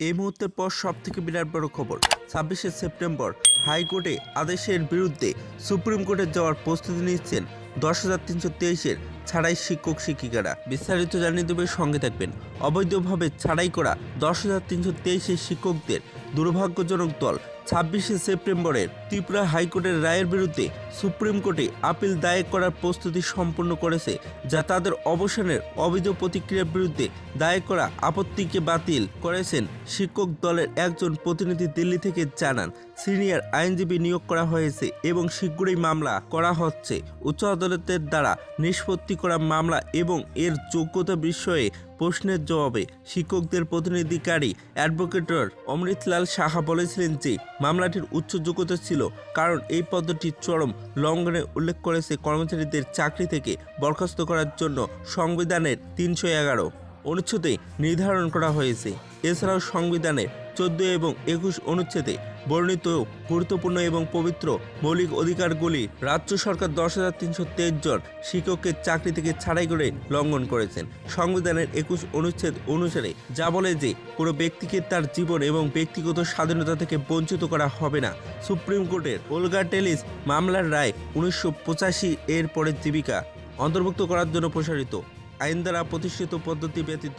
এই মুহূর্তের পর সব থেকে বিরাট বড় খবর। ছাব্বিশে সেপ্টেম্বর হাইকোর্টে আদেশের বিরুদ্ধে সুপ্রিম কোর্টে যাওয়ার প্রস্তুতি নিচ্ছেন দশ হাজার তিনশো তেইশের ছাড়াই শিক্ষক, শিক্ষিকারা। বিস্তারিত জানিয়ে দেবে, সঙ্গে থাকবেন। অবৈধভাবে ছাড়াই করা দশ হাজার তিনশো তেইশের শিক্ষকদের দুর্ভাগ্যজনক দল। ছাব্বিশে সেপ্টেম্বরের ত্রিপুরা হাইকোর্টের রায়ের বিরুদ্ধে সুপ্রিম কোর্টে আপিল দায়ের করার প্রস্তুতি সম্পন্ন করেছে, যা তাদের অবসানের অবৈধ প্রতিক্রিয়ার বিরুদ্ধে দায়ের করা আপত্তিকে বাতিল করেছেন শিক্ষক দলের একজন প্রতিনিধি দিল্লি থেকে জানান, সিনিয়র আইনজীবী নিয়োগ করা হয়েছে এবং শীঘ্রই মামলা করা হচ্ছে। উচ্চ আদালতের দ্বারা নিষ্পত্তি করা মামলা এবং এর যোগ্যতা বিষয়ে প্রশ্নের জবাবে শিক্ষকদের প্রতিনিধিকারী অ্যাডভোকেটর অমৃতলাল সাহা বলেছিলেন যে, মামলাটির উচ্চ যোগ্যতা ছিল, কারণ এই পদ্ধতি চরম লঙ্ঘনে উল্লেখ করেছে কর্মচারীদের চাকরি থেকে বরখাস্ত করার জন্য সংবিধানের তিনশো এগারো অনুচ্ছেদে নির্ধারণ করা হয়েছে। এছাড়াও সংবিধানের চোদ্দ এবং একুশ অনুচ্ছেদে বর্ণিত গুরুত্বপূর্ণ এবং পবিত্র মৌলিক অধিকারগুলি রাজ্য সরকার দশ হাজার তিনশো তেইশ জন শিক্ষককে চাকরি থেকে ছাড়াই করে লঙ্ঘন করেছেন। সংবিধানের একুশ অনুচ্ছেদ অনুসারে যা বলে যে, কোনো ব্যক্তিকে তার জীবন এবং ব্যক্তিগত স্বাধীনতা থেকে বঞ্চিত করা হবে না। সুপ্রিম কোর্টের ওলগা টেলিস মামলার রায় উনিশশো পঁচাশি এর পরে জীবিকা অন্তর্ভুক্ত করার জন্য প্রসারিত। আইন দ্বারা প্রতিষ্ঠিত পদ্ধতি ব্যতীত